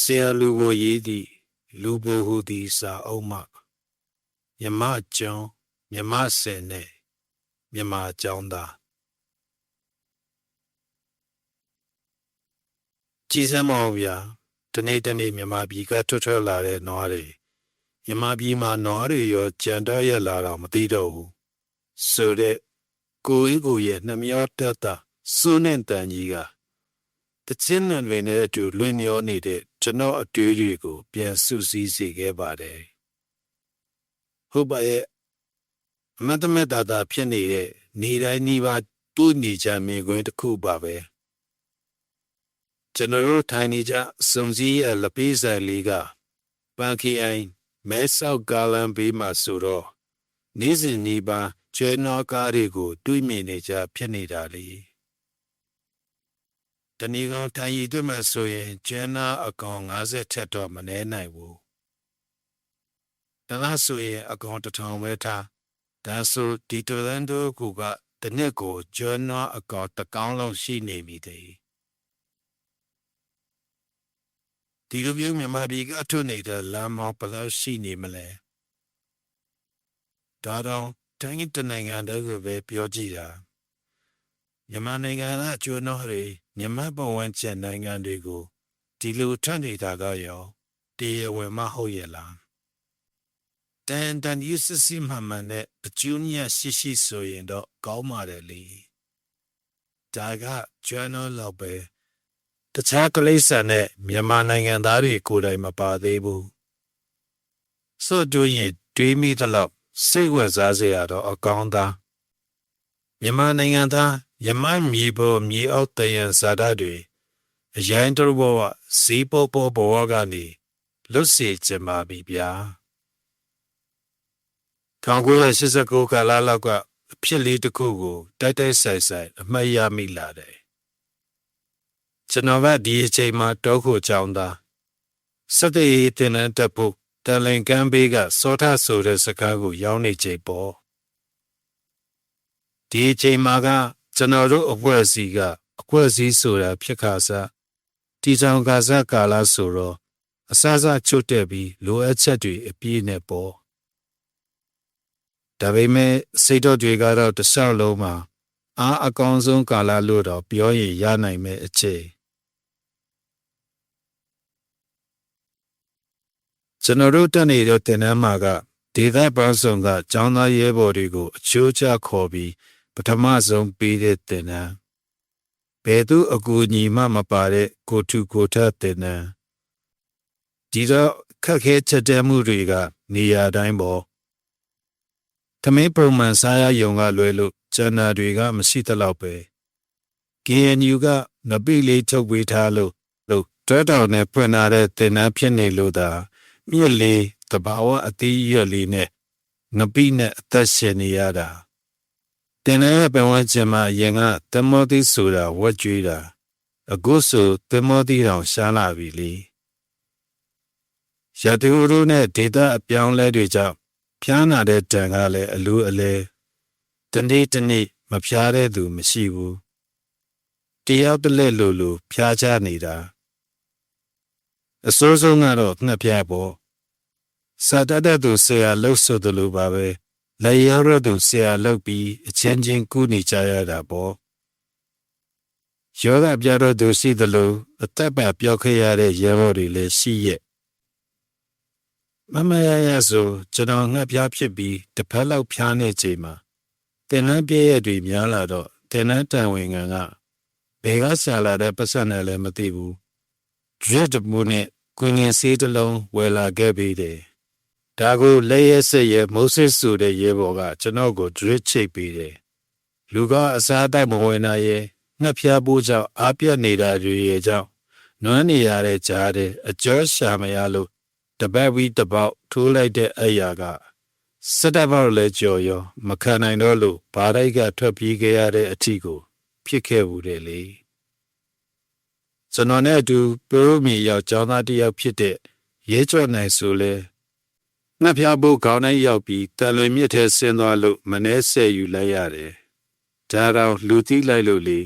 ဆရာလူကိုရေးသည့်လူဘိုဟုသည်စာအုပ်မှမြမကျောင်းမြမဆယ်နဲ့မြမကျောင်းသားကြည်စမ်းမအောင်ဗျာဒီနေ့တနေ့မြမပြည်ကထွက်ထွက်လာတဲ့နွားတွေမြမပြည်မှာနွားတွေရောကြံတော့ရလာတော့မသိတော့ဘူးဆိုတဲ့ကိုအင်းကိုရဲ့နှမျောတက်တာစွန်းနဲ့တန်ကြီးကတချင်းနံတွေနဲ့အတူလွင်မျောနေတဲ့ ကျွန်တော်အတွေ့အကြုံကို ပြန်စုစည်းစေခဲ့ပါတယ်။ဟုတ်ပါရဲ့အမတ်တမတ်တာတာဖြစ်နေတဲ့နေတိုင်းနှီးပါတူးနေကြမြင်ကွင်းတစ်ခုပါပဲ။ကျွန်တော်တို့ထိုင်နေကြစုံစည်းရလပေးဆိုင်လေးကပန်ခီအိုင်မဲဆောက်ကာလန်ဘေးမှာဆိုတော့နေ့စဉ်နှီးပါကျွဲနောကားတွေကိုတွေးမြင်နေကြဖြစ်နေတာလေ။တ ဏီကောင်ထိုင်ရည်တွေ့မှဆိုရင်ကျန်းနာအကောင်50ထက်တော့မနှဲနိုင်ဘူး။ဒါလားဆိုရင်အကောင်တစ်ထောင်ပဲထား။ဒါဆိုဒီတိုလန်ဒိုကူကတစ်နှစ်ကိုကျန်းနာအကောင်တစ်ကောင်းလုံးရှိနေပြီတဲ့။ဒီလိုမျိုးမြန်မာပြည်ကအထုနေတဲ့လမ်းမောင်းဘယ်လောက်ရှိနေမလဲ။ဒါတော့တိုင်းတနိုင်ငံတည်းကိုပဲပြောကြည့်တာ။ မြန်မာနိုင်ငံကအကျိုးတော်တွေမြန်မာဘဝကျန်နိုင်ငံတွေကိုဒီလိုထပ်နေတာကရောတရားဝင်မဟုတ်ရဲ့လားတန်တန်ယူစစီမမှန်တဲ့အကျိုးညရှိရှိဆိုရင်တော့ကောင်းပါတယ်လေဒါက journal လောက်ပဲတခြားကလေးစံနဲ့မြန်မာနိုင်ငံသားတွေကိုယ်တိုင်မပါသေးဘူးဆိုတော့ရင်တွေးမိသလောက်စိတ်ဝင်စားစရာတော့အကောင်းသား မြန်မာနိုင်ငံသားယမန်မြေပေါ်မြေအောက်တယံဇာတာတွေအရင်တော်ဘောဇီးပေါ်ပေါ်ဘောကနေလွတ်စေချင်ပါပြီဗျာ1989ကလာလောက်ကအဖြစ်လေးတစ်ခုကိုတိုက်တိုက်ဆိုင်ဆိုင်အမှတ်ရမိလာတယ်ကျွန်တော်ကဒီအချိန်မှာတောခုချောင်းသားစက်တေးတင်တဲ့တပ်ဖို့တန်လင်ကမ်းဘေးကစောထဆိုတဲ့စကားကို ရောင်းနေချိန်ပေါ့ ဒီအချိန်မှာကကျွန်တော်တို့အဖွဲ့အစည်းကအခွက်စည်းဆိုတာဖြစ်ခါစားတီဆောင်ကစားကာလာဆိုတော့အစားစားချွတ်တက်ပြီးလိုအပ်ချက်တွေအပြည့်နဲ့ပေါ့ဒါပေမဲ့စိတ်တော်တွေကတော့တစ်ဆောက်လုံးမှာအားအကောင်းဆုံးကာလာလို့တော့ပြောရင်ရနိုင်မဲ့အချိန်ကျွန်တော်တို့တက်နေတဲ့တင်နန်းမှာကဒေသပန်းဆောင်ကចောင်းသားရဲဘော်တွေကိုအချိုးချခေါ်ပြီး ပထမဆုံးပေးတဲ့တင်နန်းဘယ်သူအကူအညီမှမပါတဲ့ကိုထုကိုထတင်နန်းဒီတော့ခက်ခဲချက်တဲမှုတွေကနေရာတိုင်းပေါ်သမင်းပုံမှန်စားရယုံကလွဲလို့ကျန်တာတွေကမရှိသလောက်ပဲ KNU ကငပိလေးထုတ်ပေးထားလို့လို့တွဲတော်နဲ့ဖွင့်ထားတဲ့တင်နန်းဖြစ်နေလို့သာမြစ်လေးတဘာဝအသေးရွက်လေးနဲ့ငပိနဲ့အသက်ရှင်နေရတာ တင်တဲ့ပင်ဝန်းကျင်မှာအရင်ကတမောတိဆိုတာဝက်ကြွေးတာအခုဆိုတမောတိတောင်ရှားလာပြီလေရတူတို့နဲ့ဒေတာအပြောင်းလဲတွေကြောင့်ဖျားနာတဲ့တန်ကလည်းအလူအလဲတနေ့တနေ့မဖျားတဲ့သူမရှိဘူးတယောက်တလက်လိုလိုဖျားချနေတာအစိုးဆုံးကတော့ငှက်ဖျားပေါ့စာတတ်တဲ့သူဆရာလှုပ်ဆိုတယ်လို့ပါပဲ လေရရသူဆရာလှုပ်ပြီးအချင်းချင်းကူးနေကြရတာပေါ့ယောဂပြတော့သူရှိတယ်လို့အသက်ပါပြောခဲ့ရတဲ့ရဲဘော်တွေလည်းရှိရဲ့မမရရဆိုကျွန်တော်ငှက်ဖျားဖြစ်ပြီးတစ်ဖက်လောက်ဖျားနေချိန်မှာတင်နှန်းပြည့်ရတွေများလာတော့တင်နှန်းတန်ဝင်ငံကဘယ်ကဆာလာတဲ့ပတ်စံနဲ့လည်းမသိဘူး drip တပူနဲ့ကွင်ငင်ဆေးတစ်လုံးဝယ်လာခဲ့ပြီးတယ်။ ဒါကိုလက်ရဲဆက်ရဲမိုးစစ်ဆိုတဲ့ရဲဘော်ကကျွန်တော်ကို drip ချိတ်ပေးတယ်။လူကအစားတိုက်မဝင်နိုင်ရဲငှက်ဖျားပိုးကြောင့်အားပြတ်နေတာတွေရဲ့ကြောင့်နွမ်းနေရတဲ့ကြားတဲ့အကျော်ရှာမရလို့တပတ်ဝီတပေါက်ထိုးလိုက်တဲ့အရာကစက်တပ်ပေါက်လဲကြော်ရောမခံနိုင်တော့လို့ဘားတိုက်ကထွက်ပြေးခဲ့ရတဲ့အထီကို ဖြစ်ခဲ့ဘူးတယ်လေ။ကျွန်တော်နဲ့အတူပရိုမီရောက်ကျောင်းသားတစ်ယောက်ဖြစ်တဲ့ရဲကျော်နိုင်ဆိုလဲ ငှက်ဖျားဘိုးခေါင်းတိုင်းရောက်ပြီးတန်လွင်မြစ်ထဲဆင်းသွားလို့မနှဲဆဲယူလိုက်ရတယ်။ဒါတော့လူတီးလိုက်လို့လေ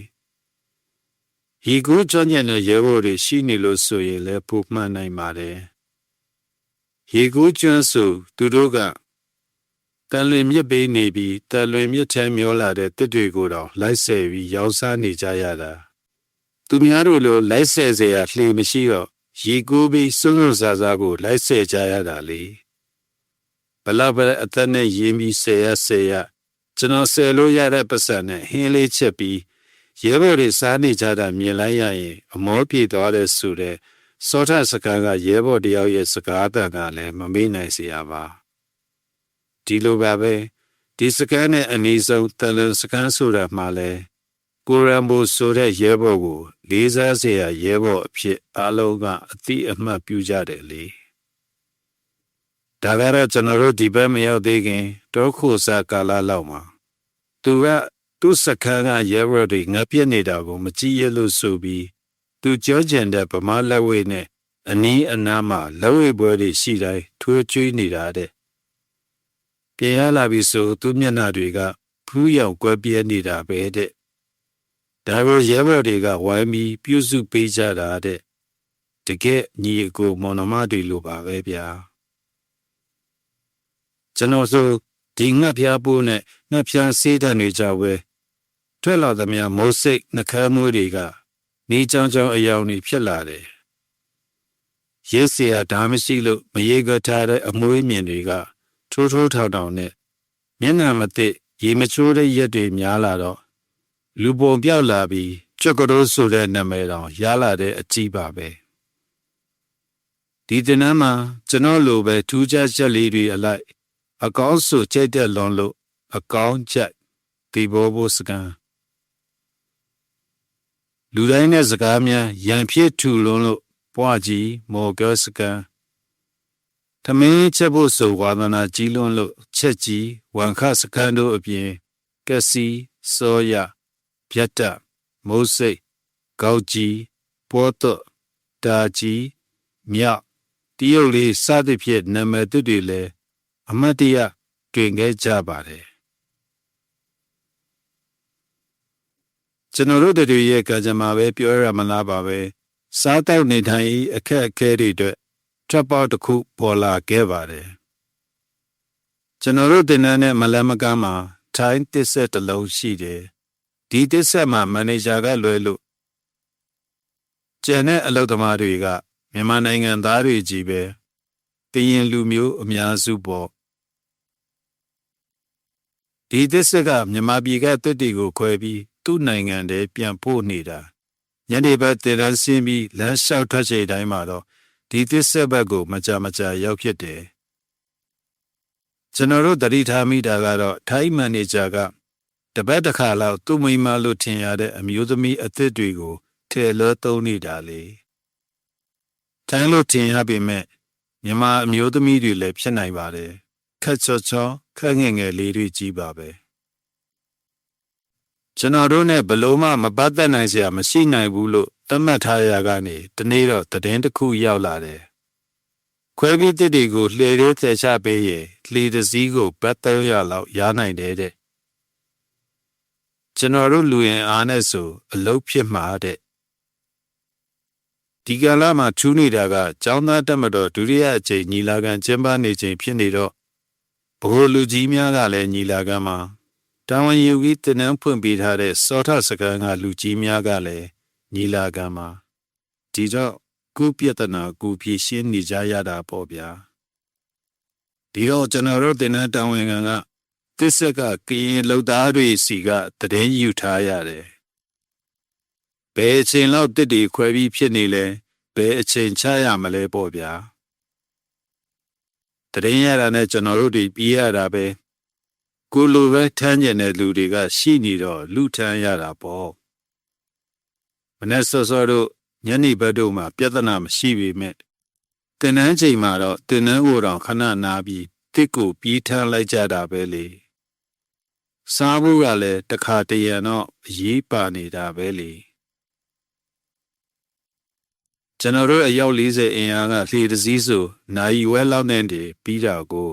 ။ရီကိုကြောင့်ညံ့တဲ့ရဲဘော်တွေရှိနေလို့ဆိုရင်လည်းပုံမှန်နိုင်ပါတယ်။ရီကိုကျွန်းဆိုသူတို့ကတန်လွင်မြစ်ပေးနေပြီးတန်လွင်မြစ်ထဲမျောလာတဲ့တစ်တွေကိုတော့လိုက်ဆဲပြီးရောင်းစားနေကြရတာ။သူများတို့လိုလိုက်ဆဲစရာလှေမရှိတော့ရီကိုပြီးစွန့်စွန့်စားစားကိုလိုက်ဆဲကြရတာလေ။ ဘလောက်ပဲအသက်နဲ့ရင်းပြီးဆယ်ရဆယ်ရကျွန်တော်ဆယ်လို့ရတဲ့ပတ်စံနဲ့ဟင်းလေးချက်ပြီးရဲဘော်တွေစားနေကြတာမြင်လိုက်ရရင် အမောပြေသွားတဲ့ဆိုတဲ့စောထစကားကရဲဘော်တယောက်ရဲ့စကားတန်ကလည်းမမေ့နိုင်စရာပါဒီလိုပါပဲဒီစကားနဲ့အနည်းဆုံးတလန်စကားဆိုတာမှလည်းကိုရံဘိုဆိုတဲ့ရဲဘော်ကို လေးစားစရာရဲဘော်အဖြစ်အားလုံးကအတိအမှတ်ပြုကြတယ်လေ ဒါကတော့ကျွန်တော်တို့ဒီဘက်မရောက်သေးခင်တောခိုစာကာလလောက်မှာသူကသူ့စခန်းကရဲဘော်တွေငါပြစ်နေတာကို မကြည့်ရလို့ဆိုပြီးသူကြောကျင်တဲ့ဗမာလက်ဝဲနဲ့အနီးအနားမှာလက်ဝဲပွဲတွေရှိတိုင်းထွေးကျွေးနေတာတဲ့ပြန်ရလာပြီဆိုသူမျက်နှာတွေကဖူးရောင်ကွဲပြဲနေတာပဲတဲ့ဒါကိုရဲဘော်တွေကဝိုင်းပြီးပြုစုပေးကြတာတဲ့တကယ်ညီအကိုမောင်နှမတွေလိုပါပဲဗျာ ကျွန်တော်ဆိုဒီငှက်ဖျားပိုးနဲ့ငှက်ဖျားဆေးတတ်နေကြဝဲထွက်လာသမျှမိုးစိတ်နှကမ်းမွေးတွေကနေချောင်းချောင်းအယောင်တွေဖြစ်လာတယ်ရဲစရာဒါမရှိလို့မရေကထားတဲ့အမွေးမြင်တွေကထိုးထိုးထောင်ထောင်နဲ့မျက်နှာမသိရေမချိုးတဲ့ရက်တွေများလာတော့လူပုံပြောက်လာပြီးကြွက်ကတော်ဆိုတဲ့နာမည်တောင်ရလာတဲ့အကြည့်ပါပဲဒီတင်နန်းမှာကျွန်တော်လိုပဲထူးခြားချက်လေးတွေအလိုက် အကောင်းဆိုကြိတ်တဲ့လွန်လို့အကောင်းချက်ဒီဘောဘောစကန်လူတိုင်းနဲ့စကားများရန်ဖြစ်ထူလွန်းလို့ပွားကြီးမော်ကောစကန်ထမင်းချက်ဖို့ဆိုဝါသနာကြီးလွန်းလို့ချက်ကြီးဝန်ခစကန်တို့အပြင်ကက်စီစောရပြတ်တမိုးစိတ်ကောက်ကြီးပေါ်တော့တာကြီးမြောက်တရုတ်လေးစသဖြင့်နာမည်သူတွေလည်း အမတ်တရတွင်ခဲ့ကြပါတယ်ကျွန်တော်တို့တို့ရဲ့ကကြမှာပဲပြောရမလားပါပဲစားတောက်နေထိုင်အခက်အခဲတွေအတွက်ထပ်ပေါက်တစ်ခုပေါ်လာခဲ့ပါတယ်ကျွန်တော်တို့တင်တဲ့မလမကမှာထိုင်းတစ်ဆက်တစ်လုံးရှိတယ်ဒီတစ်ဆက်မှာမန်နေဂျာကလွဲလို့ကျန်တဲ့အလုပ်သမားတွေကမြန်မာနိုင်ငံသားတွေကြီးပဲကရင်လူမျိုးအများစုပေါ့ ဒီသစ္စကမြန်မာပြည်ကတွတ်တီကိုခွဲပြီးသူ့နိုင်ငံတည်းပြန်ပို့နေတာညနေဘက်တည်ရန်ဆင်းပြီးလမ်းလျှောက်ထွက်ချိန်တိုင်းမှာတော့ဒီသစ္စဘက်ကိုမကြမကြာရောက်ဖြစ်တယ်ကျွန်တော်တို့တတိထားမိတာကတော့ထိုင်းမန်နေဂျာကတပတ်တစ်ခါလောက်သူ့မိမလို့ထင်ရတဲ့အမျိုးသမီးအသစ်တွေကိုထဲလောသုံးနေတာလေထိုင်းလို့ထင်ရပေမဲ့မြန်မာအမျိုးသမီးတွေလည်းဖြစ်နိုင်ပါတယ်ခက်ချောချော ခက်ငယ်ငယ်လေးတွေကြီးပါပဲကျွန်တော်တို့နဲ့ဘလို့မှမပတ်သက်နိုင်စရာမရှိနိုင်ဘူးလို့သတ်မှတ်ထားရကနေတနေ့တော့တည်င်းတစ်ခုရောက်လာတယ်ခွဲပြီးတစ်တွေကိုလှေလေးသေချပေးရင်လှေတစ်စီးကိုပတ်သက်ရလောက်ရနိုင်တယ်တဲ့ကျွန်တော်တို့လူရင်အားနဲ့ဆိုအလုတ်ဖြစ်မှာတဲ့ဒီကလာမှာထူးနေတာကကျောင်းသားတက်မတော်ဒုတိယအကြိမ်ညီလာခံကျင်းပနေချိန်ဖြစ်နေတော့ ဘိုလ်လူကြီးများကလည်းညီလာခံမှာတာဝန်ယူပြီးတင်နန်းဖွင့်ပေးထားတဲ့စောထစကန်ကလူကြီးများကလည်းညီလာခံမှာဒီတော့ကုပြတနာကုဖြည့်ရှင်းနေကြရတာပေါ့ဗျာဒီတော့ကျွန်တော်တို့တင်နန်းတာဝန်ခံကတစ္ဆက်ကကရင်လုံသားတွေစီကတည်င်းယူထားရတယ်ဘယ်အချိန်လောက်တစ်တီခွဲပြီးဖြစ်နေလဲဘယ်အချိန်ချရမလဲပေါ့ဗျာ တရင်ရတာနဲ့ကျွန်တော်တို့တွေပြီးရတာပဲကိုလိုပဲထမ်းကျင်တဲ့လူတွေက ရှိနေတော့လူထမ်းရတာပေါ့မနေ့စောစောတို့ညနေဘက်တို့မှာပြဿနာမရှိပေမဲ့တင်နန်းချိန်မှာတော့တင်နန်းကိုတော့ခဏနာပြီးတစ်ကိုပြီးထမ်းလိုက်ကြတာပဲလေစားဖို့ကလည်းတခါတရံတော့အရေးပါနေတာပဲလေ ကျွန်တော်တို့အယောက်40အင်အားကလှေတစည်းဆိုနိုင်ဝဲလောက်နဲ့တည်းပြီးတာကို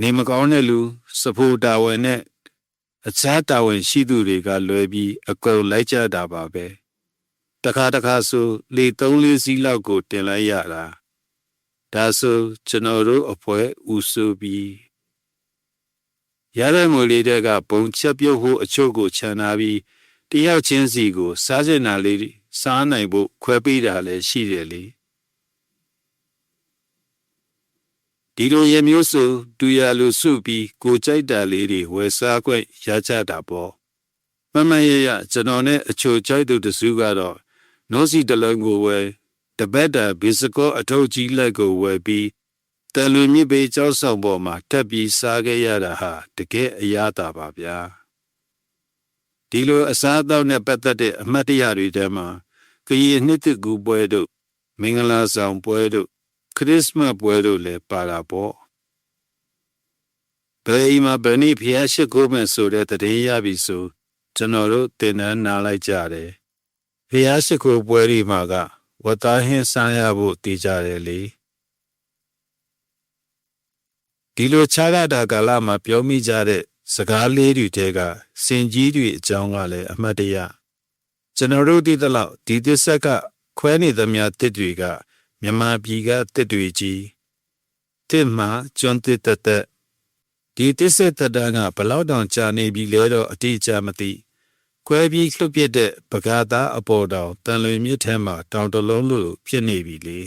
နေမကောင်းတဲ့လူစဖို့တာဝန်နဲ့အခြားတာဝန်ရှိသူတွေကလွယ်ပြီးအကုန်လိုက်ကြတာပါပဲတခါတခါဆိုလေ3လေးစီးလောက်ကို တင်လိုက်ရတာဒါဆိုကျွန်တော်တို့အဖွဲဥဆိုပြီးရတဲ့မွေလေးတွေကပုံချက်ပြုတ်ဖို့အချို့ကိုခြံထားပြီးတယောက်ချင်းစီကိုစားကျင်တာလေး စားနိုင်ဖို့ခွဲပေးတာလည်းရှိတယ်လေဒီလိုရမျိုးဆိုတူရလိုစုပြီးကိုကြိုက်တာလေးတွေဝယ်စားခွင့်ရကြတာပေါ့မမရရကျွန်တော်နဲ့အချိုကြိုက်သူတစုကတော့နိုးစီတလုံးကိုဝယ်တပတ်တာဘီစကောအထုပ်ကြီးလက်ကိုဝယ်ပြီးတန်လူမြစ်ပေကြောက်ဆောင်ပေါ်မှာတက်ပြီးစားခဲ့ရတာဟာတကယ်အရသာပါဗျာ ဒီလိုအစားအသောက်နဲ့ပတ်သက်တဲ့အမှတ်တရတွေထဲမှာကရင်နှစ်သက်ကူပွဲတို့မင်္ဂလာဆောင်ပွဲတို့ခရစ်စမတ်ပွဲတို့လည်းပါတာပေါ့ဘယ်အိမ်မှာဘယ်နည်းဖျားရှိခိုးမယ်ဆိုတဲ့တည်ရပြီဆိုကျွန်တော်တို့တင်နန်းနားလိုက်ကြတယ်ဖျားရှိခိုးပွဲဒီမှာကဝတ်သားဟင်းစားရဖို့တည်ကြတယ်လေဒီလိုခြားရတာကာလမှာပြောမိကြတဲ့ စကားလေးတွေတဲကစင်ကြီးတွေအကြောင်းကလည်းအမှတ်တရကျွန်တော်တို့ဒီတလောက်ဒီသစ္စက်ကခွဲနေသမျှတစ်တွေကမြန်မာပြည်ကတစ်တွေကြီးတစ်မှာကျွန်းတစ်တက်တက်ဒီသစ္စက်တတန်းကဘလောက်တောင်ကြာနေပြီလဲတော့အတိအကျမသိခွဲပြီးလှုပ်ပြတဲ့ပကားသားအပေါ်တောင်တန်လွင်မြစ်ထဲမှာတောင်တလုံးလို့ဖြစ်နေပြီလေ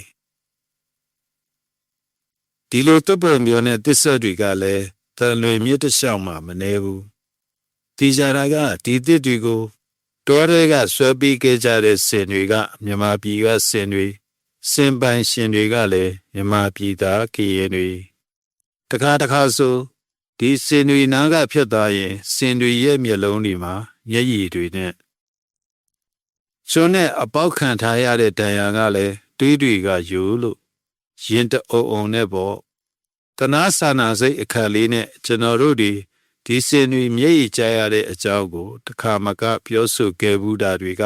ဒီလိုတပ်ပံမျိုးနဲ့သစ္စက်တွေကလည်း တန်လွင်မြစ်တစ်လျှောက်မှာမနေဘူးဒီကြတာကဒီတစ်တွေကိုတောတွေကဆွဲပြီးခဲ့ကြတဲ့စင်တွေကမြန်မာပြည်ကစင်တွေစင်ပိုင်ရှင်တွေကလည်းမြန်မာပြည်သားကရင်တွေတခါတခါဆိုဒီစင်တွေနားကဖြစ်သွားရင်စင်တွေရဲ့မျက်လုံးတွေမှာမျက်ရည်တွေနဲ့ကျွန်းနဲ့အပေါက်ခံထားရတဲ့တန်ရာကလည်းတွေးတွေကယူလို့ရင်တအုံအုံနဲ့ပေါ့ တနာစာနာစိတ်အခက်လေးနဲ့ကျွန်တော်တို့ဒီဒီစင်တွေမျက်ရည်ကျရတဲ့အကြောင်းကိုတခါမက ပြောဆိုခဲ့ဘူးတာတွေက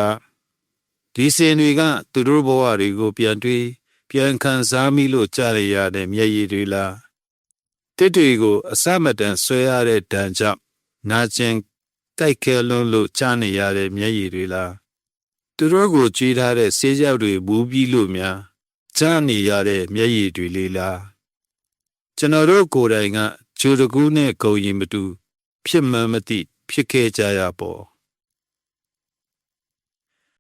ဒီစင်တွေက သူတို့ဘဝတွေကိုပြန်တွေးပြန်ခံစားမိလို့ကြားရရတဲ့မျက်ရည်တွေလားတစ်တွေကိုအစမတန်ဆွဲရတဲ့ဒဏ်ကြောင့်နာကျင်တိုက်ခဲလွန်းလို့ကြားနေရတဲ့မျက်ရည်တွေလားသူတို့ကိုကြွေးထားတဲ့ဆေးကြောက်တွေဘူးပြီးလို့များကြားနေရတဲ့မျက်ရည်တွေလေးလား ကျွန်တော်တို့ကိုယ်တိုင်ကဂျိုတကူးနဲ့ဂုံရင်မတူ ဖြစ်မှန်းမသိဖြစ်ခဲ့ကြရပေါ့